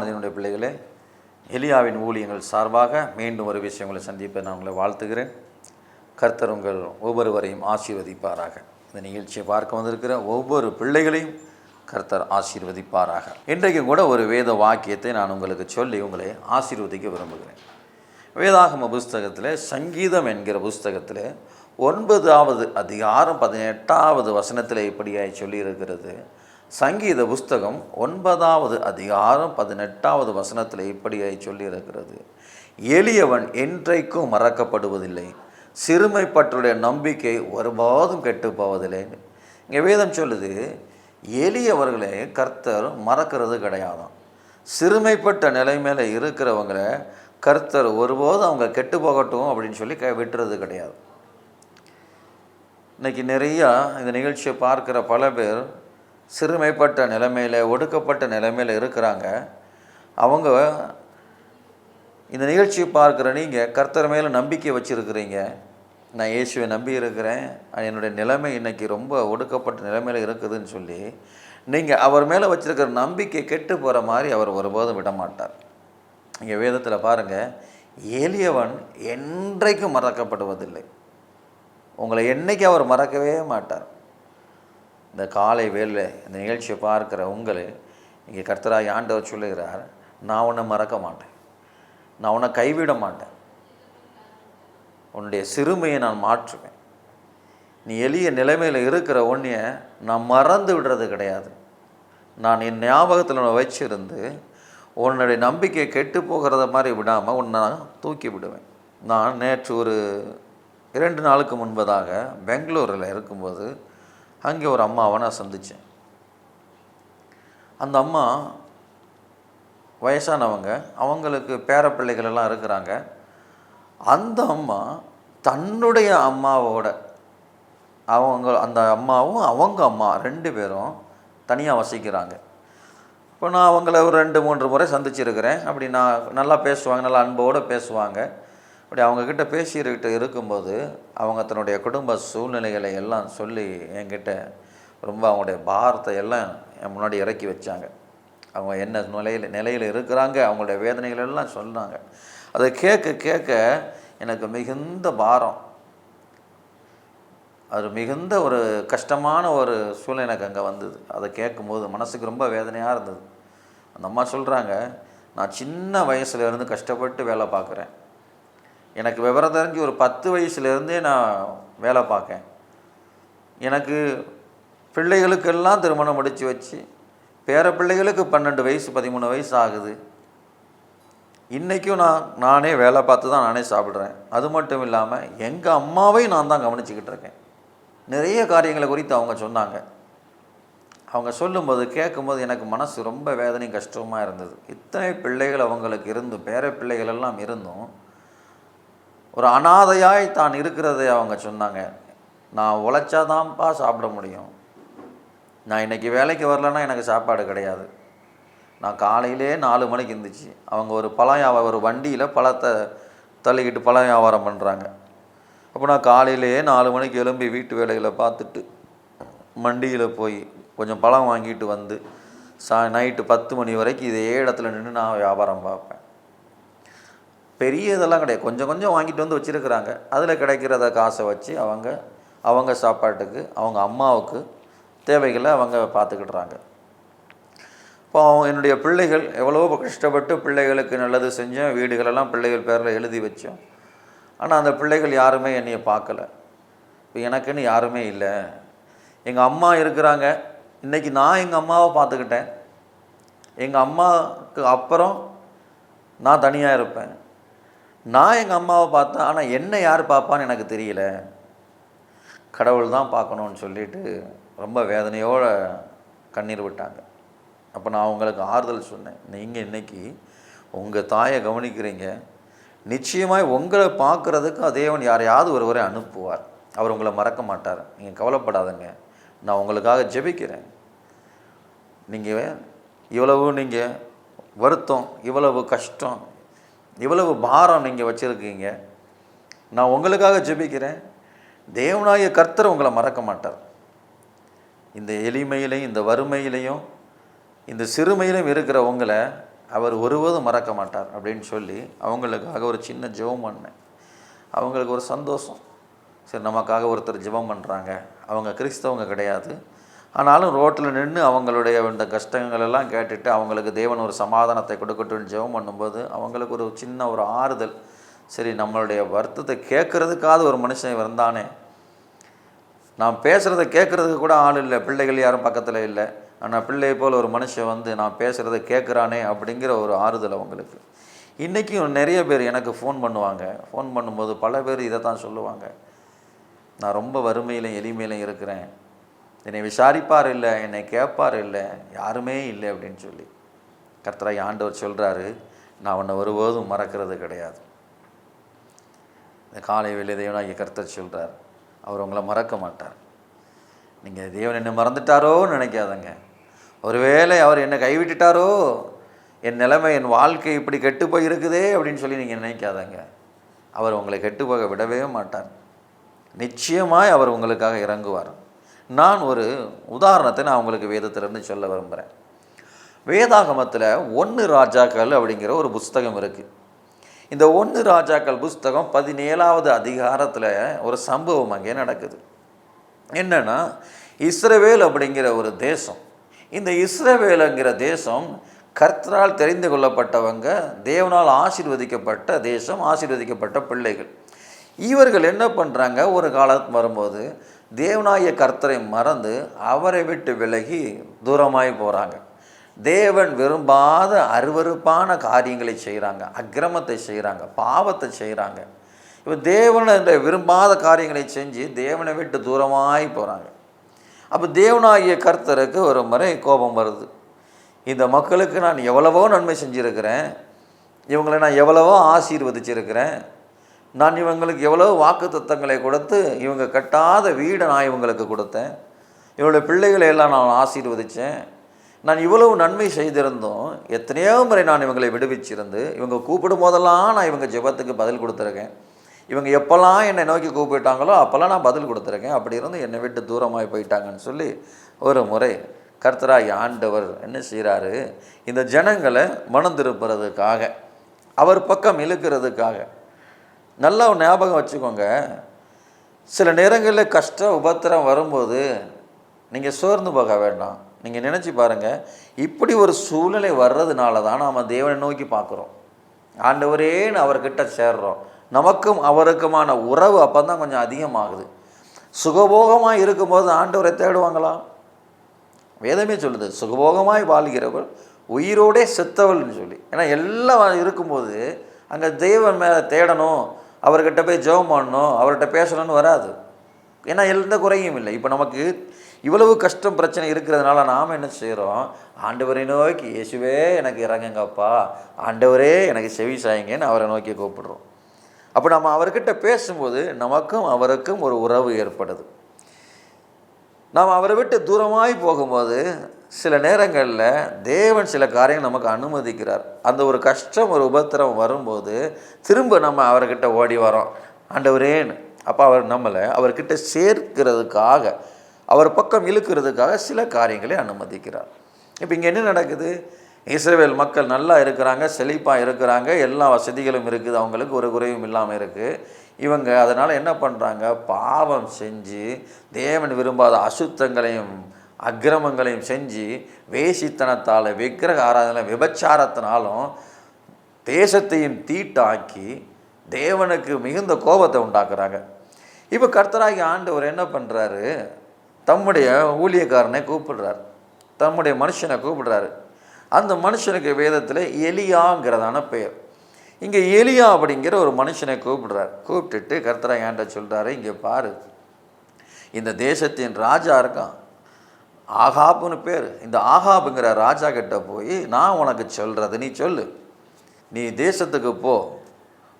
அன்பானதினுடைய பிள்ளைகளே எலியாவின் ஊழியங்கள் சார்பாக மீண்டும் ஒரு விஷயங்களை சந்திப்பை நான் உங்களை வாழ்த்துகிறேன். கர்த்தர் உங்கள் ஒவ்வொருவரையும் ஆசீர்வதிப்பாராக. இந்த நிகழ்ச்சியை பார்க்க வந்திருக்கிற ஒவ்வொரு பிள்ளைகளையும் கர்த்தர் ஆசீர்வதிப்பாராக. இன்றைக்கு கூட ஒரு வேத வாக்கியத்தை நான் உங்களுக்கு சொல்லி உங்களை ஆசீர்வதிக்க விரும்புகிறேன். வேதாகம புஸ்தகத்தில் சங்கீதம் என்கிற புஸ்தகத்தில் ஒன்பதாவது அதிகாரம் பதினெட்டாவது வசனத்தில் இப்படியாய் சொல்லியிருக்கிறது. சங்கீத புஸ்தகம் ஒன்பதாவது அதிகாரம் பதினெட்டாவது வசனத்தில் இப்படியாய் சொல்லியிருக்கிறது. எளியவன் என்றைக்கும் மறக்கப்படுவதில்லை. சிறுமைப்பற்றுடைய நம்பிக்கை ஒருபோதும் கெட்டு போவதில்லை இங்கே வேதம் சொல்லுது எளியவர்களை கர்த்தர் மறக்கிறது கிடையாதான் சிறுமைப்பட்ட நிலைமையில் இருக்கிறவங்களை கர்த்தர் ஒருபோதும் அவங்க கெட்டு போகட்டும் அப்படின்னு சொல்லி க விட்டுறது கிடையாது. இன்றைக்கி நிறையா இந்த நிகழ்ச்சியை பார்க்குற பல பேர் சிறுமைப்பட்ட நிலைமையில் ஒடுக்கப்பட்ட நிலைமையில் இருக்கிறாங்க. அவங்க இந்த நிகழ்ச்சியை பார்க்குற நீங்கள் கர்த்தர் மேலே நம்பிக்கை வச்சுருக்கிறீங்க. நான் இயேசுவை நம்பி இருக்கிறேன். என்னுடைய நிலைமை இன்றைக்கி ரொம்ப ஒடுக்கப்பட்ட நிலைமையில் இருக்குதுன்னு சொல்லி நீங்கள் அவர் மேலே வச்சுருக்கிற நம்பிக்கை கெட்டு போகிற மாதிரி அவர் ஒருபோதும் விட மாட்டார். இங்கே வேதத்தில் பாருங்கள் எளியவன் என்றைக்கும் மறக்கப்படுவதில்லை. உங்களை என்னைக்கு அவர் மறக்கவே மாட்டார். இந்த காலை வேலை இந்த நிகழ்ச்சியை பார்க்குற உங்களை இங்கே கர்த்தராய் ஆண்டவர் சொல்லுகிறார் நான் உன்னை மறக்க மாட்டேன். நான் உன்னை கைவிட மாட்டேன். உன்னுடைய சிறுமையை நான் மாற்றுவேன். நீ எளிய நிலைமையில் இருக்கிற ஒன்றைய நான் மறந்து விடுறது கிடையாது. நான் என் ஞாபகத்தில் உன்னை வச்சிருந்து உன்னுடைய நம்பிக்கை கெட்டு போகிறத மாதிரி விடாமல் உன்னை நான் தூக்கி விடுவேன். நான் நேற்று ஒரு இரண்டு நாளுக்கு முன்பதாக பெங்களூரில் இருக்கும்போது அங்கே ஒரு அம்மாவை நான் சந்தித்தேன் அந்த அம்மா வயசானவங்க அவங்களுக்கு பேர எல்லாம் இருக்கிறாங்க. அந்த அம்மா தன்னுடைய அம்மாவோட அவங்க அந்த அம்மாவும் அவங்க அம்மா ரெண்டு பேரும் தனியாக வசிக்கிறாங்க. இப்போ நான் அவங்கள ஒரு ரெண்டு மூன்று முறை சந்திச்சிருக்கிறேன். அப்படி நான் நல்லா பேசுவாங்க நல்லா அன்போடு பேசுவாங்க. அப்படி அவங்கக்கிட்ட பேசிக்கிட்டு இருக்கும்போது அவங்க தன்னுடைய குடும்ப சூழ்நிலைகளை எல்லாம் சொல்லி என்கிட்ட ரொம்ப அவங்களுடைய பாரத்தை எல்லாம் என் முன்னாடி இறக்கி வச்சாங்க. அவங்க என்ன நிலையில் நிலையில் இருக்கிறாங்க அவங்களுடைய வேதனைகள் எல்லாம் சொன்னாங்க. அதை கேட்க கேட்க எனக்கு மிகுந்த பாரம். அது மிகுந்த ஒரு கஷ்டமான ஒரு சூழ்நிலை எனக்கு அங்கே வந்தது. அதை கேட்கும்போது மனசுக்கு ரொம்ப வேதனையாக இருந்தது. அந்த அம்மா சொல்கிறாங்க நான் சின்ன வயசுலேருந்து கஷ்டப்பட்டு வேலை பார்க்குறேன். எனக்கு விவரம் தெரிஞ்சு ஒரு பத்து வயசுலேருந்தே நான் வேலை பார்க்கேன். எனக்கு பிள்ளைகளுக்கெல்லாம் திருமணம் முடித்து வச்சு பேர பிள்ளைகளுக்கு பன்னெண்டு வயசு பதிமூணு வயசு ஆகுது. இன்றைக்கும் நான் நானே வேலை பார்த்து தான் நானே சாப்பிட்றேன். அது மட்டும் இல்லாமல் எங்கள் அம்மாவை நான் தான் கவனிச்சிக்கிட்டு இருக்கேன். நிறைய காரியங்களை குறித்து அவங்க சொன்னாங்க. அவங்க சொல்லும்போது கேட்கும்போது எனக்கு மனசு ரொம்ப வேதனையும் கஷ்டமாக இருந்தது. இத்தனை பிள்ளைகள் அவங்களுக்கு இருந்தும் பேர பிள்ளைகள் எல்லாம் இருந்தும் ஒரு அனாதையாய் தான் இருக்கிறதை அவங்க சொன்னாங்க. நான் உழைச்சாதான்ப்பா சாப்பிட முடியும். நான் இன்றைக்கி வேலைக்கு வரலன்னா எனக்கு சாப்பாடு கிடையாது. நான் காலையிலே நாலு மணிக்கு இருந்துச்சு அவங்க ஒரு பழம் வியாபாரம் ஒரு வண்டியில் பழத்தை தள்ளிக்கிட்டு பழம் வியாபாரம் பண்ணுறாங்க அப்போ நான் காலையிலேயே நாலு மணிக்கு எழும்பி வீட்டு வேலைகளை பார்த்துட்டு மண்டியில் போய் கொஞ்சம் பழம் வாங்கிட்டு வந்து சா நைட்டு பத்து மணி வரைக்கும் இதே இடத்துல நின்று நான் வியாபாரம் பார்ப்பேன். பெரிய இதெல்லாம் கிடையாது. கொஞ்சம் கொஞ்சம் வாங்கிட்டு வந்து வச்சுருக்கிறாங்க. அதில் கிடைக்கிறத காசை வச்சு அவங்க அவங்க சாப்பாட்டுக்கு அவங்க அம்மாவுக்கு தேவைகளை அவங்க பார்த்துக்கிடுறாங்க. இப்போ அவங்க என்னுடைய பிள்ளைகள் எவ்வளோ கஷ்டப்பட்டு பிள்ளைகளுக்கு நல்லது செஞ்சோம். வீடுகளெல்லாம் பிள்ளைகள் பேரில் எழுதி வச்சோம். ஆனால் அந்த பிள்ளைகள் யாருமே என்னையை பார்க்கல. இப்போ எனக்குன்னு யாருமே இல்லை. எங்கள் அம்மா இருக்கிறாங்க. இன்றைக்கி நான் எங்கள் அம்மாவை பார்த்துக்கிட்டேன். எங்கள் அம்மாவுக்கு அப்புறம் நான் தனியாக இருப்பேன். நான் எங்கள் அம்மாவை பார்த்தேன் ஆனால் என்ன யார் பார்ப்பான்னு எனக்கு தெரியல. கடவுள் தான் பார்க்கணுன்னு சொல்லிட்டு ரொம்ப வேதனையோடு கண்ணீர் விட்டாங்க. அப்போ நான் அவங்களுக்கு ஆறுதல் சொன்னேன் நீங்கள் இன்றைக்கி உங்கள் தாயை கவனிக்கிறீங்க. நிச்சயமாய் உங்களை பார்க்குறதுக்கு தேவன் யாரையாவது ஒருவரை அனுப்புவார். அவர் உங்களை மறக்க மாட்டார். நீங்கள் கவலைப்படாதங்க. நான் உங்களுக்காக ஜெபிக்கிறேன். நீங்கள் இவ்வளவு நீங்கள் வருத்தம் இவ்வளவு கஷ்டம் இவ்வளவு பாரம் நீங்கள் வச்சுருக்கீங்க. நான் உங்களுக்காக ஜெபிக்கிறேன். தேவனாய கர்த்தர் உங்களை மறக்க மாட்டார். இந்த எளிமையிலையும் இந்த வறுமையிலையும் இந்த சிறுமையிலும் இருக்கிற உங்களை அவர் ஒருவதும் மறக்க மாட்டார் அப்படின்னு சொல்லி அவங்களுக்காக ஒரு சின்ன ஜெபம் பண்ணேன். அவங்களுக்கு ஒரு சந்தோஷம். சரி நமக்காக ஒருத்தர் ஜெபம் பண்ணுறாங்க அவங்க கிறிஸ்தவங்க கிடையாது. ஆனாலும் ரோட்டில் நின்று அவங்களுடைய இந்த கஷ்டங்கள் எல்லாம் கேட்டுட்டு அவங்களுக்கு தேவன் ஒரு சமாதானத்தை கொடுக்கட்டும்னு ஜெபம் பண்ணும்போது அவங்களுக்கு ஒரு சின்ன ஒரு ஆறுதல். சரி நம்மளுடைய வருத்தத்தை கேட்குறதுக்காவது ஒரு மனுஷன் இருந்தானே நான் பேசுகிறத கேட்குறதுக்கு கூட ஆள் இல்லை பிள்ளைகள் யாரும் பக்கத்தில் இல்லை. ஆனால் பிள்ளை போல் ஒரு மனுஷன் வந்து நான் பேசுகிறத கேட்குறானே அப்படிங்கிற ஒரு ஆறுதல் அவங்களுக்கு. இன்றைக்கும் நிறைய பேர் எனக்கு ஃபோன் பண்ணுவாங்க. ஃபோன் பண்ணும்போது பல பேர் இதை தான் சொல்லுவாங்க. நான் ரொம்ப வறுமையிலும் எளிமையிலும் இருக்கிறேன். என்னை விசாரிப்பார் இல்லை என்னை கேட்பார் இல்லை யாருமே இல்லை அப்படின்னு சொல்லி. கர்த்தராய் ஆண்டவர் சொல்கிறாரு நான் உன்னை ஒருபோதும் மறக்கிறது கிடையாது. இந்த காலை வேலை தேவனாகிய கர்த்தர் சொல்கிறார் அவர் உங்களை மறக்க மாட்டார். நீங்கள் தேவன் என்ன மறந்துட்டாரோன்னு நினைக்காதங்க. ஒருவேளை அவர் என்னை கைவிட்டுட்டாரோ என் நிலைமை என் வாழ்க்கை இப்படி கெட்டு போயிருக்குதே அப்படின்னு சொல்லி நீங்கள் நினைக்காதங்க. அவர் உங்களை கெட்டு போக விடவே மாட்டார். நிச்சயமாய் அவர் உங்களுக்காக இறங்குவார். நான் ஒரு உதாரணத்தை நான் உங்களுக்கு வேதத்திலிருந்து சொல்ல விரும்புகிறேன் வேதாகமத்தில் ஒன்று ராஜாக்கள் அப்படிங்கிற ஒரு புஸ்தகம் இருக்குது இந்த ஒன்று ராஜாக்கள் புஸ்தகம் பதினேழாவது அதிகாரத்தில் ஒரு சம்பவம் அங்கே நடக்குது. என்னென்னா இஸ்ரவேல் அப்படிங்கிற ஒரு தேசம் இந்த இஸ்ரவேலுங்கிற தேசம் கர்த்தரால் தெரிந்து கொள்ளப்பட்டவங்க தேவனால் ஆசீர்வதிக்கப்பட்ட தேசம் ஆசீர்வதிக்கப்பட்ட பிள்ளைகள். இவர்கள் என்ன பண்ணுறாங்க ஒரு காலத்து வரும்போது தேவனாய கர்த்தரை மறந்து அவரை விட்டு விலகி தூரமாய் போகிறாங்க தேவன் விரும்பாத அருவருப்பான காரியங்களை செய்கிறாங்க அக்கிரமத்தை செய்கிறாங்க பாவத்தை செய்கிறாங்க இப்போ தேவனை விரும்பாத காரியங்களை செஞ்சு தேவனை விட்டு தூரமாய் போகிறாங்க அப்போ தேவனாகிய கர்த்தருக்கு ஒரு முறை கோபம் வருது. இந்த மக்களுக்கு நான் எவ்வளவோ நன்மை செஞ்சுருக்கிறேன். இவங்களை நான் எவ்வளவோ ஆசீர்வதிச்சிருக்கிறேன். நான் இவங்களுக்கு எவ்வளோ வாக்கு தத்தங்களை கொடுத்து இவங்க கட்டாத வீடை நான் இவங்களுக்கு கொடுத்தேன். இவங்களுடைய பிள்ளைகளை எல்லாம் நான் ஆசீர்வதித்தேன் நான் இவ்வளவு நன்மை செய்திருந்தோம். எத்தனையோ முறை நான் இவங்களை விடுவிச்சிருந்து இவங்க கூப்பிடும் போதெல்லாம் நான் இவங்க ஜெபத்துக்கு பதில் கொடுத்துருக்கேன். இவங்க எப்போல்லாம் என்னை நோக்கி கூப்பிட்டாங்களோ அப்போல்லாம் நான் பதில் கொடுத்துருக்கேன். அப்படி இருந்து என்னை விட்டு தூரமாகி போயிட்டாங்கன்னு சொல்லி ஒரு முறை கர்த்தராய் ஆண்டவர் என்ன செய்கிறாரு இந்த ஜனங்களை மனம் திருப்புறதுக்காக அவர் பக்கம் இழுக்கிறதுக்காக நல்லா ஞாபகம் வச்சுக்கோங்க. சில நேரங்களில் கஷ்டம் உபத்திரம் வரும்போது நீங்கள் சோர்ந்து போக வேண்டாம். நீங்கள் நினச்சி பாருங்கள் இப்படி ஒரு சூழ்நிலை வர்றதுனால தான் நாம் தேவனை நோக்கி பார்க்குறோம். ஆண்டவரேன்னு அவர்கிட்ட சேர்றோம். நமக்கும் அவருக்குமான உறவு அப்போ தான் கொஞ்சம் அதிகமாகுது. சுகபோகமாக இருக்கும்போது ஆண்டவரை தேடுவாங்களா? வேதமே சொல்லுது சுகபோகமாய் வாழ்கிறவள் உயிரோடே செத்தவள்னு சொல்லி. ஏன்னா எல்லாம் இருக்கும்போது அங்கே தெய்வம் மேலே தேடணும். அவர்கிட்ட போய் ஜெபம் பண்ணணும் அவர்கிட்ட பேசணும்னு வராது. ஏன்னா எந்த குறையும் இல்லை. இப்போ நமக்கு இவ்வளவு கஷ்டம் பிரச்சனை இருக்கிறதுனால நாம் என்ன செய்கிறோம் ஆண்டவரை நோக்கி இயேசுவே எனக்கு இறங்குங்கப்பா. ஆண்டவரே எனக்கு செவி சாயங்கன்னு அவரை நோக்கி கூப்பிடுறோம். அப்போ நம்ம அவர்கிட்ட பேசும்போது நமக்கும் அவருக்கும் ஒரு உறவு ஏற்படுது. நாம் அவரை விட்டு தூரமாய் போகும்போது சில நேரங்களில் தேவன் சில காரியங்கள் நமக்கு அனுமதிக்கிறார். அந்த ஒரு கஷ்டம் ஒரு உபத்திரம் வரும்போது திரும்ப நம்ம அவர்கிட்ட ஓடி வரோம் ஆண்டவரேன்னு அப்போ அவர் நம்மளை அவர்கிட்ட சேர்க்கிறதுக்காக அவர் பக்கம் இழுக்கிறதுக்காக சில காரியங்களை அனுமதிக்கிறார். இப்போ இங்கே என்ன நடக்குது? இஸ்ரேல் மக்கள் நல்லா இருக்கிறாங்க செழிப்பாக இருக்கிறாங்க எல்லா வசதிகளும் இருக்குது அவங்களுக்கு ஒரு குறைவும் இல்லாமல் இருக்குது இவங்க அதனால் என்ன பண்ணுறாங்க பாவம் செஞ்சு தேவன் விரும்பாத அசுத்தங்களையும் அக்கிரமங்களையும் செஞ்சு வேசித்தனத்தால் விக்கிரக ஆராதனை விபச்சாரத்தினாலும் தேசத்தையும் தீட்டாக்கி தேவனுக்கு மிகுந்த கோபத்தை உண்டாக்குறாங்க. இப்போ கர்த்தராகி ஆண்டவர் என்ன பண்ணுறாரு தம்முடைய ஊழியக்காரனை கூப்பிடுறார். தம்முடைய மனுஷனை கூப்பிடுறாரு. அந்த மனுஷனுக்கு வேதத்தில் எலியாங்கிறதான பெயர். இங்கே எலியா அப்படிங்கிற ஒரு மனுஷனை கூப்பிடுறார். கூப்பிட்டுட்டு கர்த்தராகி ஆண்ட சொல்கிறாரு இங்கே பாரு. இந்த தேசத்தின் ராஜா இருக்கான். ஆகாப்புன்னு பேர். இந்த ஆகாப்புங்கிற ராஜா கிட்ட போய் நான் உனக்கு சொல்கிறது நீ சொல்லு. நீ தேசத்துக்கு போ.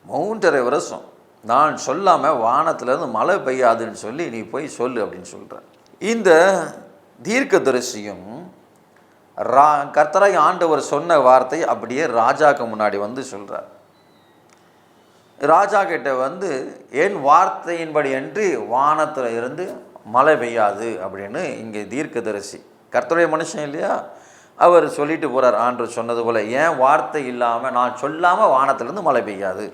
மூன்றரை வருஷம். நான் சொல்லாமல் வானத்துலேருந்து மழை பெய்யாதுன்னு சொல்லி நீ போய் சொல்லு அப்படின்னு சொல்கிற இந்த தீர்க்கதரிசியும் ரா கர்த்தராய் ஆண்டவர் சொன்ன வார்த்தை அப்படியே ராஜாக்கு முன்னாடி வந்து சொல்கிறார் ராஜா கிட்ட வந்து என் வார்த்தையின்படி அன்றி வானத்தில் இருந்து மழை பெய்யாது அப்படின்னு இங்கே தீர்க்கதரிசி. கர்த்தருடைய மனுஷன் இல்லையா? அவர் சொல்லிட்டு போகிறார் ஆண்டு சொன்னது போல் ஏன் வார்த்தை இல்லாமல் நான் சொல்லாமல் வானத்திலேருந்து மழை பெய்யாது?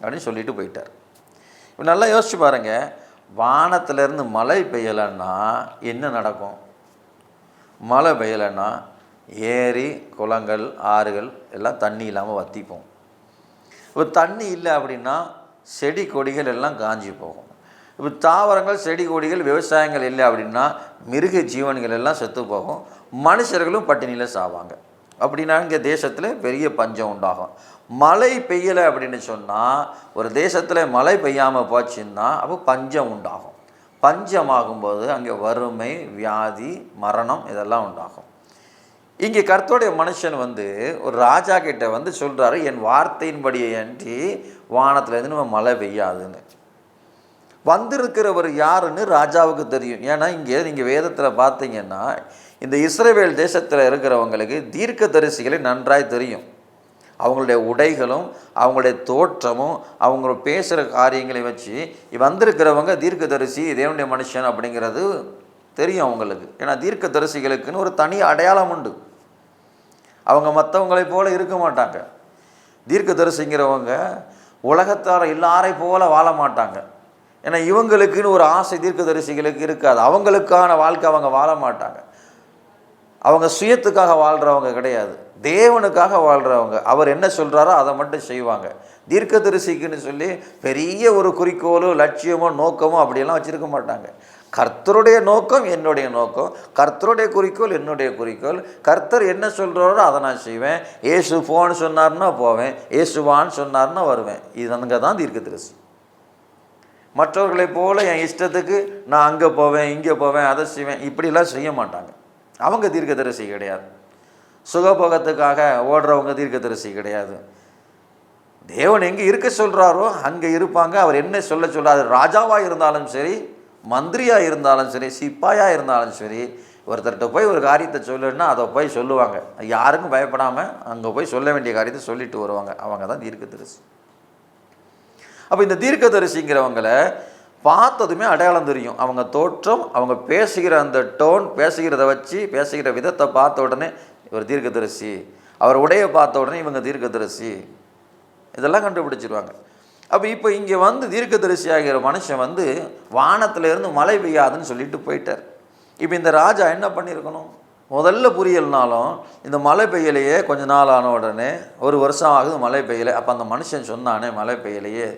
அப்படின்னு சொல்லிட்டு போயிட்டார். இப்போ நல்லா யோசிச்சு பாருங்கள் வானத்திலேருந்து மழை பெய்யலைன்னா என்ன நடக்கும்? மழை பெய்யலைன்னா ஏரி குளங்கள் ஆறுகள் எல்லாம் தண்ணி இல்லாமல் வத்திப்போம் இப்போ தண்ணி இல்லை அப்படின்னா செடி கொடிகள் எல்லாம் காஞ்சி போகும். இப்போ தாவரங்கள் செடி கொடிகள் விவசாயங்கள் இல்லை அப்படின்னா மிருக ஜீவன்கள் எல்லாம் செத்து போகும். மனுஷர்களும் பட்டினியில் சாவாங்க. அப்படின்னா இங்கே தேசத்தில் பெரிய பஞ்சம் உண்டாகும். மழை பெய்யலை அப்படின்னு சொன்னால் ஒரு தேசத்தில் மழை பெய்யாமல் போச்சுன்னா அப்போ பஞ்சம் உண்டாகும். பஞ்சமாகும்போது அங்கே வறுமை வியாதி மரணம் இதெல்லாம் உண்டாகும். இங்கே கர்த்தருடைய மனுஷன் வந்து ஒரு ராஜா கிட்ட வந்து சொல்கிறாரு என் வார்த்தையின்படியே அன்றி வானத்துலேருந்து நம்ம மழை பெய்யாதுன்னு. வந்திருக்கிறவர் யாருன்னு ராஜாவுக்கு தெரியும். ஏன்னா இங்கே நீங்கள் வேதத்தில் பார்த்தீங்கன்னா இந்த இஸ்ரேவேல் தேசத்தில் இருக்கிறவங்களுக்கு தீர்க்க தரிசிகளை நன்றாய் தெரியும். அவங்களுடைய உடைகளும் அவங்களுடைய தோற்றமும் அவங்க பேசுகிற காரியங்களை வச்சு வந்திருக்கிறவங்க தீர்க்கதரிசி தேவனுடைய மனுஷன் அப்படிங்கிறது தெரியும் அவங்களுக்கு. ஏன்னா தீர்க்கதரிசிகளுக்குன்னு ஒரு தனி அடையாளம் உண்டு. அவங்க மற்றவங்களை போல இருக்க மாட்டாங்க. தீர்க்கதரிசிங்கிறவங்க உலகத்தார எல்லாரை போல வாழ மாட்டாங்க. ஏன்னா இவங்களுக்குன்னு ஒரு ஆசை தீர்க்கதரிசிகளுக்கு இருக்காது. அவங்களுக்கான வாழ்க்கை அவங்க வாழ மாட்டாங்க. அவங்க சுயத்துக்காக வாழ்கிறவங்க கிடையாது. தேவனுக்காக வாழ்கிறவங்க அவர் என்ன சொல்கிறாரோ அதை மட்டும் செய்வாங்க. தீர்க்கதரிசிக்குன்னு சொல்லி பெரிய ஒரு குறிக்கோளோ லட்சியமோ நோக்கமோ அப்படியெல்லாம் வச்சுருக்க மாட்டாங்க. கர்த்தருடைய நோக்கம் என்னுடைய நோக்கம். கர்த்தருடைய குறிக்கோள் என்னுடைய குறிக்கோள். கர்த்தர் என்ன சொல்கிறாரோ அதை நான் செய்வேன். ஏசு போன்னு சொன்னார்னா போவேன். ஏசுவான்னு சொன்னார்னா வருவேன். இது அங்கே தான் தீர்க்கதரிசி. மற்றவர்களைப் போல் என் இஷ்டத்துக்கு நான் அங்கே போவேன் இங்கே போவேன் அதை செய்வேன். இப்படிலாம் செய்ய மாட்டாங்க. அவங்க தீர்க்கதரிசி கிடையாது. சுகபோகத்துக்காக ஓடுறவங்க தீர்க்கதரிசி கிடையாது. தேவன் எங்கே இருக்க சொல்கிறாரோ அங்கே இருப்பாங்க. அவர் என்ன சொல்ல சொல்கிறார் ராஜாவாக இருந்தாலும் சரி மந்திரியாக இருந்தாலும் சரி சிப்பாயாக இருந்தாலும் சரி ஒருத்தர்கிட்ட போய் ஒரு காரியத்தை சொல்லுன்னா அதை போய் சொல்லுவாங்க. யாருக்கும் பயப்படாமல் அங்கே போய் சொல்ல வேண்டிய காரியத்தை சொல்லிட்டு வருவாங்க. அவங்க தான் தீர்க்கதரிசி. அப்போ இந்த தீர்க்கதரிசிங்கிறவங்களை பார்த்ததுமே அடையாளம் தெரியும். அவங்க தோற்றம் அவங்க பேசுகிற அந்த டோன் பேசுகிறத வச்சு பேசுகிற விதத்தை பார்த்த உடனே இவர் தீர்க்கதரிசி. அவர் உடைய பார்த்த உடனே இவங்க தீர்க்கதரிசி. இதெல்லாம் கண்டுபிடிச்சிருவாங்க. அப்போ இப்போ இங்கே வந்து தீர்க்கதரிசி ஆகிற மனுஷன் வந்து வானத்திலேருந்து மழை பெய்யாதுன்னு சொல்லிட்டு போயிட்டார். இப்போ இந்த ராஜா என்ன பண்ணியிருக்கணும்? முதல்ல புரியலனாலும் இந்த மழை பெய்யலையே கொஞ்ச நாள் ஆன உடனே ஒரு வருஷம் ஆகுது மழை பெய்யலை. அப்போ அந்த மனுஷன் சொன்னானே மழை பெய்யலையே.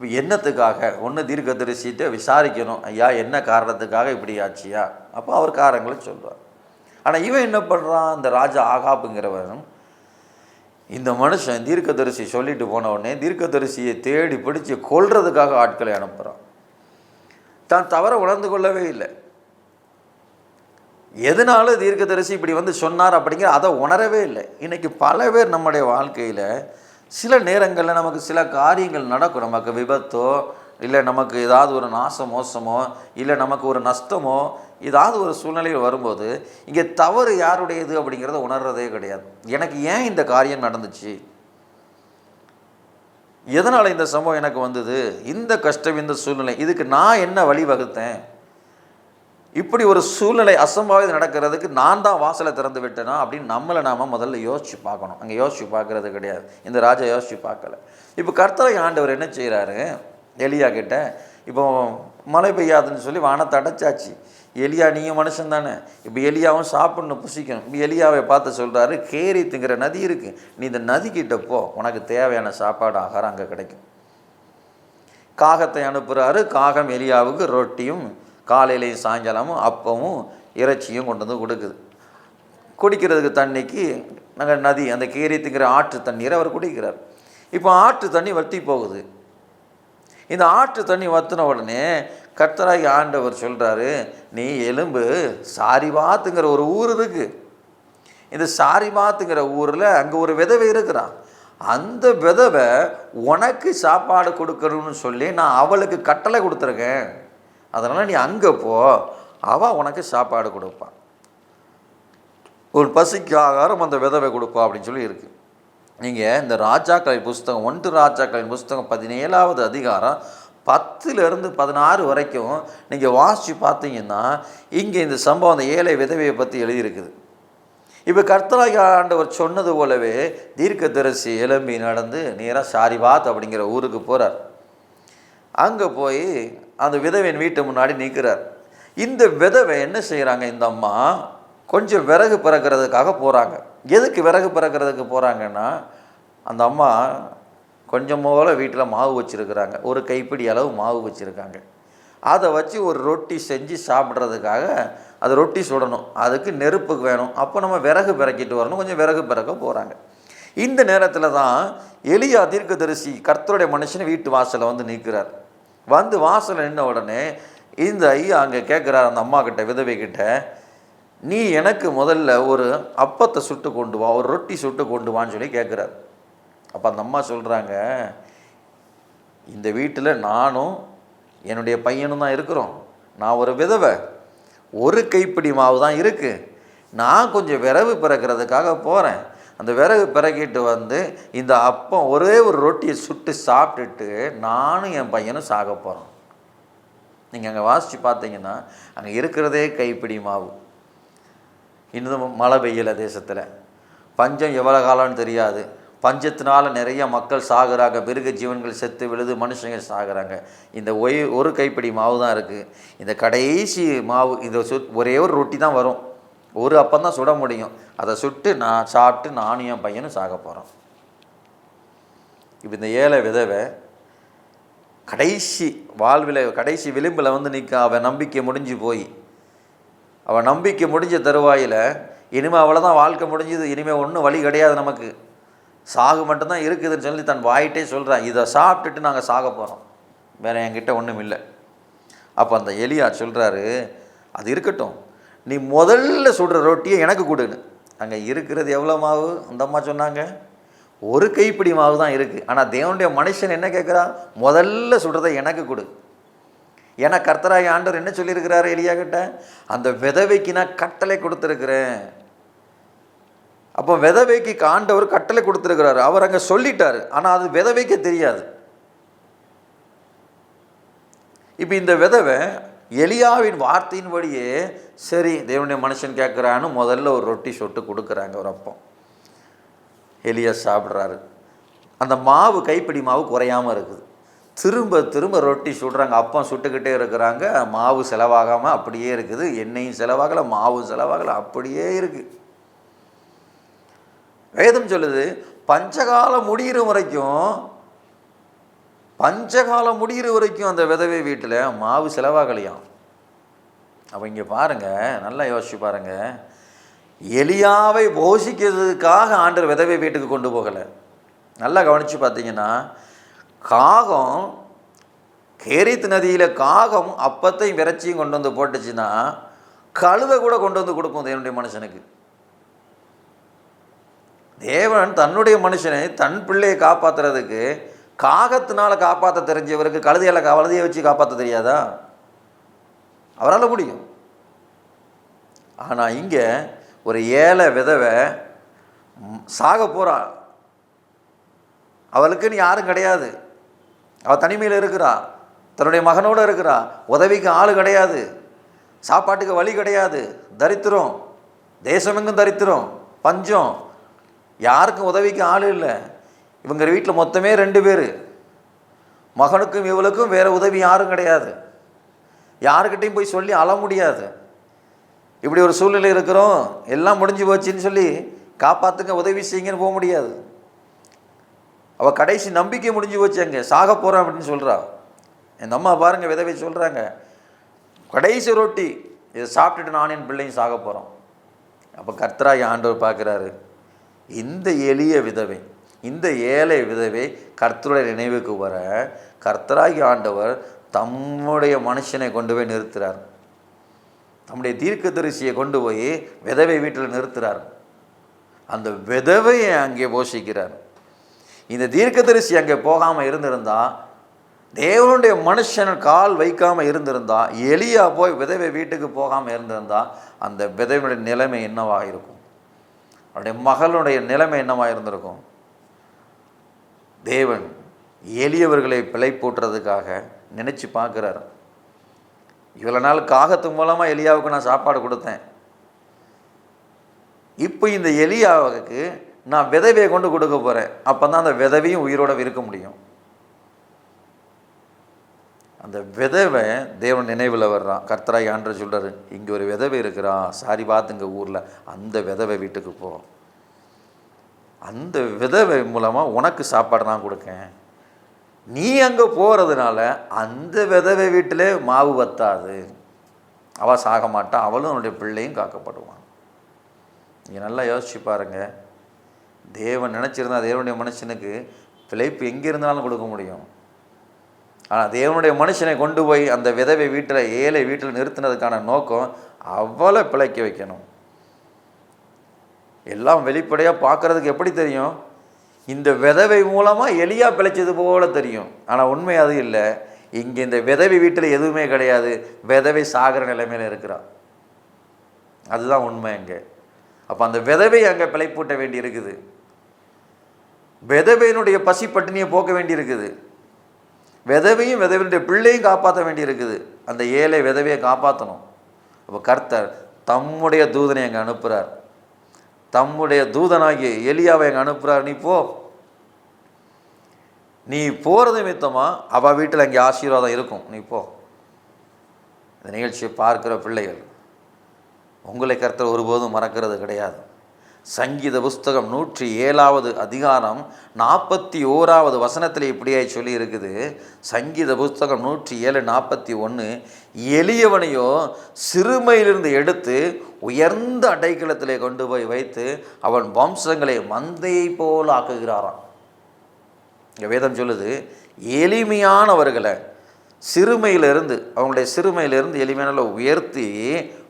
அப்போ என்னத்துக்காக? ஒன்று தீர்க்கதரிசிட்டு விசாரிக்கணும். ஐயா என்ன காரணத்துக்காக இப்படி ஆச்சியா? அப்போ அவர் காரணங்களை சொல்கிறார் ஆனால் இவன் என்ன பண்ணுறான் இந்த ராஜா ஆகாப்புங்கிறவன் இந்த மனுஷன் தீர்க்கதரிசி சொல்லிட்டு போன உடனே தீர்க்கதரிசியை தேடி பிடிச்சி கொல்றதுக்காக ஆட்களை அனுப்புகிறான் தான் தவற உணர்ந்து கொள்ளவே இல்லை. எதனால தீர்க்கதரிசி இப்படி வந்து சொன்னார் அப்படிங்கிற அதை உணரவே இல்லை. இன்றைக்கி பல பேர் நம்முடைய வாழ்க்கையில் சில நேரங்களில் நமக்கு சில காரியங்கள் நடக்கும். நமக்கு விபத்தோ இல்லை நமக்கு ஏதாவது ஒரு நாச மோசமோ இல்லை நமக்கு ஒரு நஷ்டமோ ஏதாவது ஒரு சூழ்நிலையில் வரும்போது இங்கே தவறு யாருடையது அப்படிங்கிறத உணர்றதே கிடையாது. எனக்கு ஏன் இந்த காரியம் நடந்துச்சு? எதனால் இந்த சம்பவம் எனக்கு வந்தது? இந்த கஷ்டம் இந்த சூழ்நிலை இதுக்கு நான் என்ன வழி வகுத்தேன் இப்படி ஒரு சூழ்நிலை அசம்பாவிதம் நடக்கிறதுக்கு நான் தான் வாசலை திறந்து விட்டேனா அப்படின்னு நம்மளை நாம் முதல்ல யோசிச்சு பார்க்கணும். அங்கே யோசிச்சு பார்க்கறது கிடையாது. இந்த ராஜா யோசிச்சு பார்க்கல. இப்போ கர்த்தரை ஆண்டவர் என்ன செய்கிறாரு எலியா கிட்ட இப்போ மழை பெய்யாதுன்னு சொல்லி வானத்தை அடைச்சாச்சு. எலியா நீயும் மனுஷன் தானே. இப்போ எலியாவும் சாப்பிடணும் புசிக்கணும். இப்போ எலியாவை பார்த்து சொல்கிறாரு கேரித்துங்கிற நதி இருக்குது நீ இந்த நதிக்கிட்ட போ. உனக்கு தேவையான சாப்பாடு ஆகாரம் அங்கே கிடைக்கும். காகத்தை அனுப்புகிறாரு காகம் எலியாவுக்கு ரொட்டியும் காலையிலையும் சாயங்காலமும் அப்பவும் இறைச்சியும் கொண்டு வந்து கொடுக்குது. குடிக்கிறதுக்கு தண்ணிக்கு நாங்கள் நதி அந்த கேரித்துங்கிற ஆற்று தண்ணீரை அவர் குடிக்கிறார். இப்போ ஆற்று தண்ணி வற்றி போகுது. இந்த ஆற்று தண்ணி வற்றின உடனே கர்த்தராகி ஆண்டவர் சொல்கிறாரு நீ எலும்பு சாரிபாத்துங்கிற ஒரு ஊர் இருக்குது இந்த சாரிபாத்துங்கிற ஊரில் அங்கே ஒரு விதவை இருக்கிறான் அந்த விதவை உனக்கு சாப்பாடு கொடுக்கணும்னு சொல்லி நான் அவளுக்கு கட்டளை கொடுத்துருக்கேன். அதனால் நீ அங்கே போ. அவள் உனக்கு சாப்பாடு கொடுப்பான் ஒரு பசிக்கு ஆகாரம் அந்த விதவை கொடுப்பா அப்படின்னு சொல்லி இருக்குது நீங்கள் இந்த ராஜாக்களின் புஸ்தகம் ஒன்று ராஜாக்களின் புஸ்தகம் பதினேழாவது அதிகாரம் பத்துலேருந்து பதினாறு வரைக்கும் நீங்கள் வாசித்து பார்த்தீங்கன்னா இங்கே இந்த சம்பவம் அந்த ஏழை விதவையை பற்றி எழுதியிருக்குது. இப்போ கர்த்தராகி ஆண்டவர் சொன்னது போலவே தீர்க்கதரிசி எலும்பி நடந்து நேராக சாரிபாத் அப்படிங்கிற ஊருக்கு போகிறார் அங்கே போய் அந்த விதவையின் வீட்டு முன்னாடி நிற்கிறார் இந்த விதவை என்ன செய்கிறாங்க இந்த அம்மா கொஞ்சம் விறகு பிறக்கிறதுக்காக போகிறாங்க எதுக்கு விறகு பிறக்கிறதுக்கு போகிறாங்கன்னா அந்த அம்மா கொஞ்சம் போல வீட்டில் மாவு வச்சுருக்கிறாங்க. ஒரு கைப்பிடி அளவு மாவு வச்சுருக்காங்க. அதை வச்சு ஒரு ரொட்டி செஞ்சு சாப்பிட்றதுக்காக அது ரொட்டி சுடணும். அதுக்கு நெருப்புக்கு வேணும். அப்போ நம்ம விறகு பிறக்கிட்டு வரணும். கொஞ்சம் விறகு பிறக்க போகிறாங்க இந்த நேரத்தில் தான் எளியா தீர்க்கதரிசி கர்த்தருடைய மனுஷன் வீட்டு வாசலில் வந்து நிற்கிறார் வந்து வாசலில் நின்ன உடனே இந்த ஐயா அங்கே கேட்குறார் அந்த அம்மா கிட்ட விதவை கிட்ட நீ எனக்கு முதல்ல ஒரு அப்பத்தை சுட்டு கொண்டு வா ஒரு ரொட்டி சுட்டு கொண்டு வான்னு சொல்லி கேட்குறாரு அப்போ அந்த அம்மா சொல்கிறாங்க இந்த வீட்டில் நானும் என்னுடைய பையனும் தான் இருக்கிறோம். நான் ஒரு விதவை. ஒரு கைப்பிடி மாவு தான் இருக்குது நான் கொஞ்சம் விறகு பிறக்கிறதுக்காக போகிறேன் அந்த விறகு பிறகிட்டு வந்து இந்த அப்பம் ஒரே ஒரு ரொட்டியை சுட்டு சாப்பிட்டுட்டு நானும் என் பையனும் சாக போகிறோம் நீங்கள் அங்கே வாசித்து பார்த்தீங்கன்னா அங்கே இருக்கிறதே கைப்பிடி மாவு. இன்னும் மழை பெய்யல தேசத்தில். பஞ்சம் எவ்வளோ காலம்னு தெரியாது. பஞ்சத்தினால நிறைய மக்கள் சாகுறாங்க. மிருக ஜீவன்கள் செத்து விழுது மனுஷங்க சாகுறாங்க. இந்த ஒய் ஒரு கைப்பிடி மாவு தான் இருக்குது இந்த கடைசி மாவு இந்த ஒரே ஒரு ரொட்டி தான் வரும். ஒரு அப்பம் தான் சுட முடியும். அதை சுட்டு நான் சாப்பிட்டு நானும் என் பையனும் சாக போகிறோம் இப்போ இந்த ஏழை விதவை கடைசி வாழ்வில் கடைசி விளிம்பில் வந்து நிற்க அவன் நம்பிக்கை முடிஞ்சு போய். அவன் நம்பிக்கை முடிஞ்ச தருவாயில் இனிமேல் அவ்வளோதான் வாழ்க்கை முடிஞ்சது இனிமேல் ஒன்றும் வழி கிடையாது நமக்கு. சாகு மட்டும்தான் இருக்குதுன்னு சொல்லி தன் வாயிட்டே சொல்கிறான் இதை சாப்பிட்டுட்டு நாங்கள் சாக போகிறோம் வேறு என்கிட்ட ஒன்றும் இல்லை. அப்போ அந்த எலியா சொல்கிறாரு அது இருக்கட்டும். நீ முதல்ல சுடுற ரொட்டியை எனக்கு கொடுன்னு. அங்கே இருக்கிறது எவ்வளோ மாவு? அந்த அம்மா சொன்னாங்க. ஒரு கைப்பிடி மாவு தான் இருக்குது ஆனால் தேவனுடைய மனுஷன் என்ன கேட்குறா? முதல்ல சுடுறதை எனக்கு கொடு. ஏன்னா கர்த்தராகி ஆண்டவர் என்ன சொல்லியிருக்கிறாரு எலியா கிட்ட? அந்த விதவைக்கு நான் கட்டளை கொடுத்துருக்குறேன். அப்போ விதவைக்கு ஆண்டவர் கட்டளை கொடுத்துருக்கிறாரு. அவர் அங்கே சொல்லிட்டார். ஆனால் அது விதவைக்க தெரியாது. இப்போ இந்த விதவை எலியாவின் வார்த்தையின்படியே சரி தேவனுடைய மனுஷன் கேட்குறான்னு முதல்ல ஒரு ரொட்டி சொட்டு கொடுக்குறாங்க ஒரு அப்பம். எலியா சாப்பிட்றாரு. அந்த மாவு கைப்பிடி மாவு குறையாமல் இருக்குது. திரும்ப திரும்ப ரொட்டி சுடுறாங்க. அப்பம் சுட்டுக்கிட்டே இருக்கிறாங்க. மாவு செலவாகாமல் அப்படியே இருக்குது. எண்ணெயும் செலவாகலை மாவும் செலவாகலை அப்படியே இருக்குது வேதம் சொல்லுது பஞ்சகாலம் முடிகிற வரைக்கும் பஞ்சகாலம் முடிகிற வரைக்கும் அந்த விதவை வீட்டில் மாவு செலவாகலையாம். அப்போ இங்கே பாருங்கள் நல்லா யோசிச்சு பாருங்கள் எலியாவை போஷிக்கிறதுக்காக ஆண்டர் விதவை வீட்டுக்கு கொண்டு போகலை. நல்லா கவனித்து பார்த்தீங்கன்னா காகம் கேரித் நதியில் காகம் அப்பத்தையும் விரைச்சியும் கொண்டு வந்து போட்டுச்சுன்னா கழுதை கூட கொண்டு வந்து கொடுக்கும் தேவனுடைய மனுஷனுக்கு. தேவன் தன்னுடைய மனுஷனை தன் பிள்ளையை காப்பாற்றுறதுக்கு காகத்தினால் காப்பாற்ற தெரிஞ்சவருக்கு கழுதையால் கழுதையை வச்சு காப்பாற்ற தெரியாதா? அவரால் முடியும். ஆனால் இங்கே ஒரு ஏழை விதவை சாக போகிறா அவளுக்குன்னு யாரும் கிடையாது. அவள் தனிமையில் இருக்கிறா. தன்னுடைய மகனோடு இருக்கிறா. உதவிக்கு ஆள் கிடையாது. சாப்பாட்டுக்கு வழி கிடையாது. தரித்திரம். தேசமெங்கும் தரித்திரம். பஞ்சம். யாருக்கும் உதவிக்கு ஆள் இல்லை. இவங்க வீட்டில் மொத்தமே ரெண்டு பேர். மகனுக்கும் இவளுக்கும் வேறு உதவி யாரும் கிடையாது. யாருக்கிட்டையும் போய் சொல்லி அழ முடியாது. இப்படி ஒரு சூழ்நிலை இருக்கிறோம் எல்லாம் முடிஞ்சு போச்சுன்னு சொல்லி காப்பாற்றுங்க உதவி செய்யுங்கன்னு போக முடியாது. அவள் கடைசி நம்பிக்கை முடிஞ்சு போச்சு அங்கே சாக போகிறான் அப்படின்னு சொல்கிறா என் அம்மா பாருங்கள் விதவை சொல்கிறாங்க கடைசி ரொட்டி இதை சாப்பிட்டுட்டு நானும் என் பிள்ளையும் சாக போகிறோம் அப்போ கர்த்தராகி ஆண்டவர் பார்க்குறாரு இந்த எளிய விதவை இந்த ஏழை விதவை கர்த்தருடைய நினைவுக்கு வர கர்த்தராகி ஆண்டவர் தம்முடைய மனுஷனை கொண்டு போய் நிறுத்துகிறார் தம்முடைய தீர்க்கதரிசியை கொண்டு போய் விதவை வீட்டில் நிறுத்துகிறார் அந்த விதவையை அங்கே போஷிக்கிறார். இந்த தீர்க்கதரிசி அங்கே போகாமல் இருந்திருந்தால் தேவனுடைய மனுஷன் கால் வைக்காமல் இருந்திருந்தா எளியாக போய் விதவை வீட்டுக்கு போகாமல் இருந்திருந்தா அந்த விதவையுடைய நிலைமை என்னவாக இருக்கும்? அவருடைய மகளுடைய நிலைமை என்னவாக இருந்திருக்கும்? தேவன் எளியவர்களை பிழைப்பூட்டுறதுக்காக நினச்சி பார்க்குறாரு. இவ்வளோ நாள் காகத்து மூலமாக எலியாவுக்கு நான் சாப்பாடு கொடுத்தேன். இப்போ இந்த எலியாவுக்கு நான் விதவையை கொண்டு கொடுக்க போகிறேன் அப்போ தான் அந்த விதவையும் உயிரோட இருக்க முடியும். அந்த விதவை தேவன் நினைவில் வர்றான். கர்த்தராய் ஆண்டு சொல்கிறாரு இங்கே ஒரு விதவை இருக்கிறா சாரி பார்த்துங்க ஊரில் அந்த விதவை வீட்டுக்கு போ. அந்த விதவை மூலமாக உனக்கு சாப்பாடு நான் கொடுக்கேன். நீ அங்கே போகிறதுனால அந்த விதவை வீட்டிலே மாவு வத்தாது. அவள் சாக மாட்டான் அவளும் அவனுடைய பிள்ளையும் காக்கப்படுவான். நீங்கள் நல்லா யோசிச்சு பாருங்க. தேவன் நினச்சிருந்தா தேவனுடைய மனுஷனுக்கு பிழைப்பு எங்கே இருந்தாலும் கொடுக்க முடியும். ஆனால் தேவனுடைய மனுஷனை கொண்டு போய் அந்த விதவை வீட்டில் ஏழை வீட்டில் நிறுத்தினதுக்கான நோக்கம் அவளை பிழைக்க வைக்கணும். எல்லாம் வெளிப்படையாக பார்க்குறதுக்கு எப்படி தெரியும்? இந்த விதவை மூலமாக எளியாக பிழைச்சது போல தெரியும். ஆனால் உண்மை அது இல்லை. இங்கே இந்த விதவை வீட்டில் எதுவுமே கிடையாது. விதவை சாகிற நிலைமையில் இருக்கிறான் அதுதான் உண்மை இங்கே அப்போ அந்த விதவை அங்கே பிழைப்பூட்ட வேண்டி இருக்குது. விதவையினுடைய பசி பட்டினியை போக்க வேண்டி இருக்குது. விதவையும் விதவையினுடைய பிள்ளையும் காப்பாற்ற வேண்டி இருக்குது. அந்த ஏழை விதவையை காப்பாற்றணும் அப்போ கர்த்தர் தம்முடைய தூதனை அங்கே அனுப்புகிறார் தம்முடைய தூதனாகிய எலியாவை அங்கே அனுப்புகிறார் நீ போ. நீ போகிறது நிமித்தமாக அவள் வீட்டில் அங்கே ஆசீர்வாதம் இருக்கும். நீ போ. இந்த நிகழ்ச்சியை பார்க்குற பிள்ளைகள் உங்களை கருத்தர் ஒருபோதும் மறக்கிறது கிடையாது. சங்கீத புஸ்தகம் நூற்றி ஏழாவது அதிகாரம் நாற்பத்தி ஓராவது வசனத்தில் இப்படியாய் சொல்லி இருக்குது சங்கீத புஸ்தகம் நூற்றி ஏழு நாற்பத்தி ஒன்று எளியவனையோ சிறுமையிலிருந்து எடுத்து உயர்ந்த அடைக்கலத்திலே கொண்டு போய் வைத்து அவன் வம்சங்களை மந்தையை போல் ஆக்குகிறாராம். இங்கே வேதம் சொல்லுது எளிமையானவர்களை சிறுமையிலிருந்து அவங்களுடைய சிறுமையிலிருந்து எளிமையான உயர்த்தி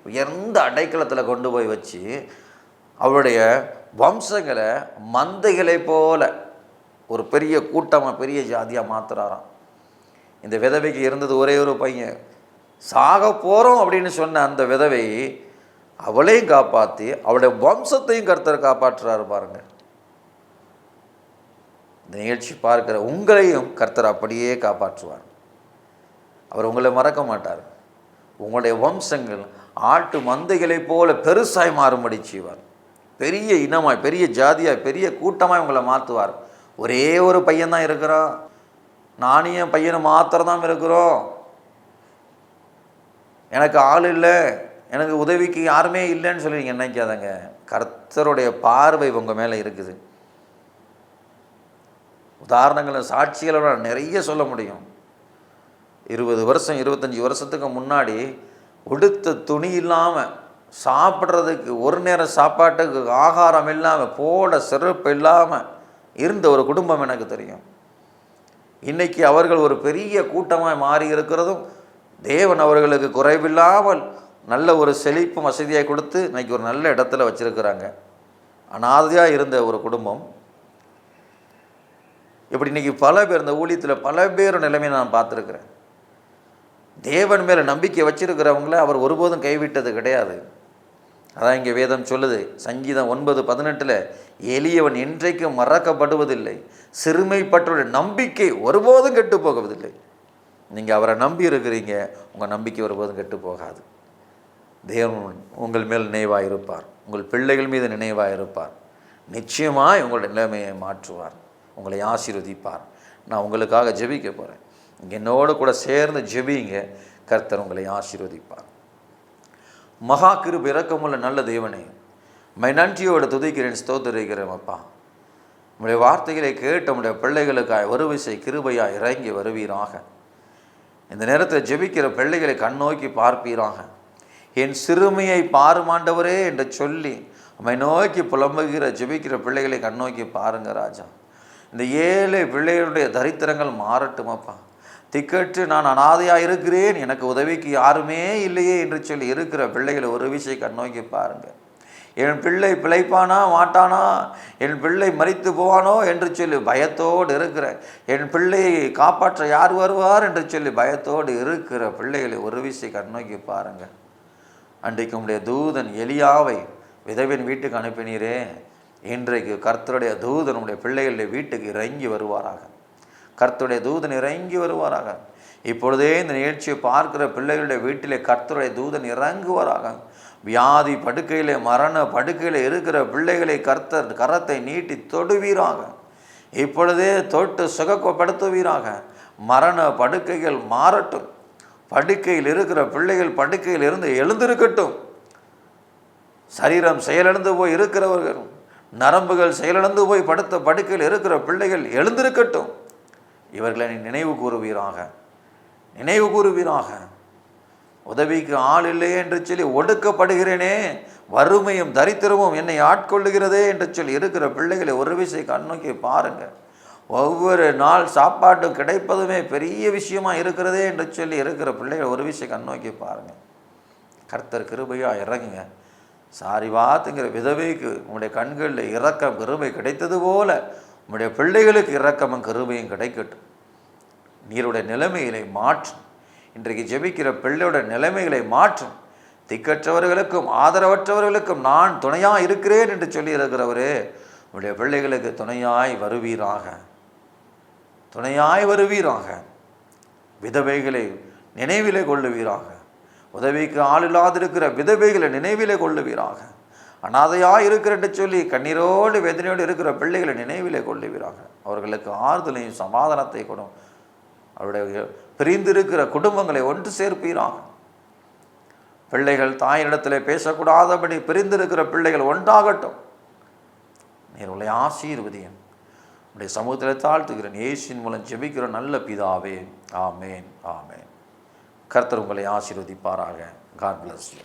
உயர்ந்த அடைக்கலத்தில் கொண்டு போய் வச்சு அவருடைய வம்சங்களை மந்தைகளை போல ஒரு பெரிய கூட்டமாக பெரிய ஜாதியாக மாத்துறாராம். இந்த விதவைக்கு இருந்தது ஒரே ஒரு பையன். சாக போகிறோம் அப்படின்னு சொன்ன அந்த விதவை அவளையும் காப்பாற்றி அவளுடைய வம்சத்தையும் கர்த்தர் காப்பாற்றுறாரு பாருங்க. இந்த நிகழ்ச்சி பார்க்குற உங்களையும் கர்த்தர் அப்படியே காப்பாற்றுவார். அவர் உங்களை மறக்க மாட்டார். உங்களுடைய வம்சங்கள் ஆட்டு மந்தைகளைப் போல பெருசாய் மாறும்படி செய்வார். பெரிய இனமாய் பெரிய ஜாதியாக பெரிய கூட்டமாக உங்களை மாற்றுவார் ஒரே ஒரு பையன்தான் இருக்கிறான். நானும் என் பையனை மாத்திரம் தான் இருக்கிறோம். எனக்கு ஆள் இல்லை. எனக்கு உதவிக்கு யாருமே இல்லைன்னு சொல்லி நீங்கள் நினைக்காதங்க. கர்த்தருடைய பார்வை உங்கள் மேலே இருக்குது. உதாரணங்களை சாட்சிகளை நிறைய சொல்ல முடியும். இருபது வருஷம் இருபத்தஞ்சி வருஷத்துக்கு முன்னாடி உடுத்த துணி இல்லாமல் சாப்பிட்றதுக்கு ஒரு நேரம் சாப்பாட்டுக்கு ஆகாரம் இல்லாமல் போட சிறப்பு இல்லாமல் இருந்த ஒரு குடும்பம் எனக்கு தெரியும். இன்றைக்கி அவர்கள் ஒரு பெரிய கூட்டமாக மாறி இருக்கிறதும் தேவன் அவர்களுக்கு குறைவில்லாமல் நல்ல ஒரு செழிப்பு வசதியாக கொடுத்து இன்றைக்கி ஒரு நல்ல இடத்துல வச்சுருக்கிறாங்க. அனாதையாக இருந்த ஒரு குடும்பம். இப்படி இன்றைக்கி பல பேர் இந்த ஊழியத்தில் பல பேர் நிலைமையை நான் பார்த்துருக்குறேன். தேவன் மேலே நம்பிக்கை வச்சுருக்கிறவங்கள அவர் ஒருபோதும் கைவிட்டது கிடையாது. அதான் இங்கே வேதம் சொல்லுது. சங்கீதம் ஒன்பது பதினெட்டில் எளியவன் என்றைக்கும் மறக்கப்படுவதில்லை. சிறுமைப்பட்டோட நம்பிக்கை ஒருபோதும் கெட்டு போகுவதில்லை நீங்கள் அவரை நம்பி இருக்கிறீங்க உங்கள் நம்பிக்கை ஒருபோதும் கெட்டு போகாது. தேவன் உங்கள் மேல் நினைவாக இருப்பார். உங்கள் பிள்ளைகள் மீது நினைவாக இருப்பார். நிச்சயமாக உங்களுடைய நிலைமையை மாற்றுவார். உங்களை ஆசீர்வதிப்பார். நான் உங்களுக்காக ஜெபிக்க போகிறேன் என்னோடு கூட சேர்ந்து ஜெபிங்க. கர்த்தர் உங்களை ஆசீர்வதிப்பார். மகா கிருப இறக்கமுள்ள நல்ல தேவனே மை நன்றியோட துதிக்கிறேன் ஸ்தோத்தரிக்கிறேன் அப்பா. உங்களுடைய வார்த்தைகளை கேட்டு உங்களுடைய பிள்ளைகளுக்காய் வருவிசை கிருபையாக கிருபையாய் இறங்கி வருவீராக. இந்த நேரத்தில் ஜெபிக்கிற பிள்ளைகளை கண்ணோக்கி பார்ப்பீராக. என் சிறுமியை பாருமாண்டவரே என்று சொல்லி நம்மை நோக்கி புலம்புகிற ஜெபிக்கிற பிள்ளைகளை கண்ணோக்கி பாருங்க ராஜா. இந்த ஏழை பிள்ளைகளுடைய தரித்திரங்கள் மாறட்டுமாப்பா திக்கற்று நான் அனாதையாக இருக்கிறேன் எனக்கு உதவிக்கு யாருமே இல்லையே என்று சொல்லி இருக்கிற பிள்ளைகளை ஒரு விஷயம் கண்ணோக்கி பாருங்கள் என் பிள்ளை பிழைப்பானா மாட்டானா என் பிள்ளை மறித்து போவானோ என்று சொல்லி பயத்தோடு இருக்கிற என் பிள்ளையை காப்பாற்ற யார் வருவார் என்று சொல்லி பயத்தோடு இருக்கிற பிள்ளைகளை ஒரு விஷயம் கண்ணோக்கி பாருங்கள் அன்றைக்கு உடைய தூதன் எலியாவை விதவின் வீட்டுக்கு அனுப்பினீரே இன்றைக்கு கர்த்தருடைய தூதனுடைய பிள்ளைகளுடைய வீட்டுக்கு இறங்கி வருவாராக. கர்த்தருடைய தூதன் இறங்கி வருவாராக. இப்பொழுதே இந்த நிகழ்ச்சியை பார்க்கிற பிள்ளைகளுடைய வீட்டிலே கர்த்தருடைய தூதன் இறங்குவாராக. வியாதி படுக்கையிலே மரண படுக்கையில் இருக்கிற பிள்ளைகளை கர்த்தர் கரத்தை நீட்டி தொடுவீராக. இப்பொழுதே தொட்டு சுகப்படுத்துவீராக. மரண படுக்கைகள் மாறட்டும். படுக்கையில் இருக்கிற பிள்ளைகள் படுக்கையில் இருந்து எழுந்திருக்கட்டும். சரீரம் செயலிழந்து போய் இருக்கிறவர்கள் நரம்புகள் செயலிழந்து போய் படுத்த படுக்கையில் இருக்கிற பிள்ளைகள் எழுந்திருக்கட்டும். இவர்களை நீ நினைவு கூறுவீராக. நினைவு கூறுவீராக. உதவிக்கு ஆள் இல்லையே என்று சொல்லி ஒடுக்கப்படுகிறேனே. வறுமையும் தரித்திரமும் என்னை ஆட்கொள்ளுகிறதே என்று சொல்லி இருக்கிற பிள்ளைகளை ஒரு விசை கண்ணோக்கி பாருங்கள் ஒவ்வொரு நாள் சாப்பாட்டும் கிடைப்பதுமே பெரிய விஷயமாக இருக்கிறதே என்று சொல்லி இருக்கிற பிள்ளைகள் ஒரு விசை கண்ணோக்கி பாருங்கள் கர்த்தர் கிருபையாக இறங்குங்க. சாரி வாத்துங்கிற விதவைக்கு உங்களுடைய கண்களில் இறக்க கிருபை கிடைத்தது போல உங்களுடைய பிள்ளைகளுக்கு இரக்கமும் கருமையும் கிடைக்கட்டும். நீருடைய நிலைமைகளை மாற்றும். இன்றைக்கு ஜெபிக்கிற பிள்ளையோட நிலைமைகளை மாற்றும். திக்கற்றவர்களுக்கும் ஆதரவற்றவர்களுக்கும் நான் துணையாக இருக்கிறேன் என்று சொல்லி இருக்கிறவரே உங்களுடைய பிள்ளைகளுக்கு துணையாய் வருவீராக. துணையாய் வருவீராக. விதவைகளை நினைவிலே கொள்ளுவீராக. உதவிக்கு ஆள் இல்லாதிருக்கிற விதவைகளை நினைவிலே கொள்ளுவீராக. அனாதையாக இருக்கிறன்னு சொல்லி கண்ணீரோடு வேதனையோடு இருக்கிற பிள்ளைகளை நினைவிலே கொள்ளுவீராக. அவர்களுக்கு ஆறுதலையும் சமாதானத்தை கொடும். அவருடைய பிரிந்திருக்கிற குடும்பங்களை ஒன்று சேர்ப்பீராக. பிள்ளைகள் தாயினிடத்தில் பேசக்கூடாதபடி பிரிந்திருக்கிற பிள்ளைகள் ஒன்றாகட்டும். நீர் உங்களை ஆசீர்வதியன் உடைய சமூகத்தில் தாழ்த்துகிறேன். ஏசின் மூலம் ஜெபிக்கிற நல்ல பிதாவே. ஆமேன் ஆமேன். கர்த்தர் உங்களை ஆசீர்வதிப்பாராக. God bless you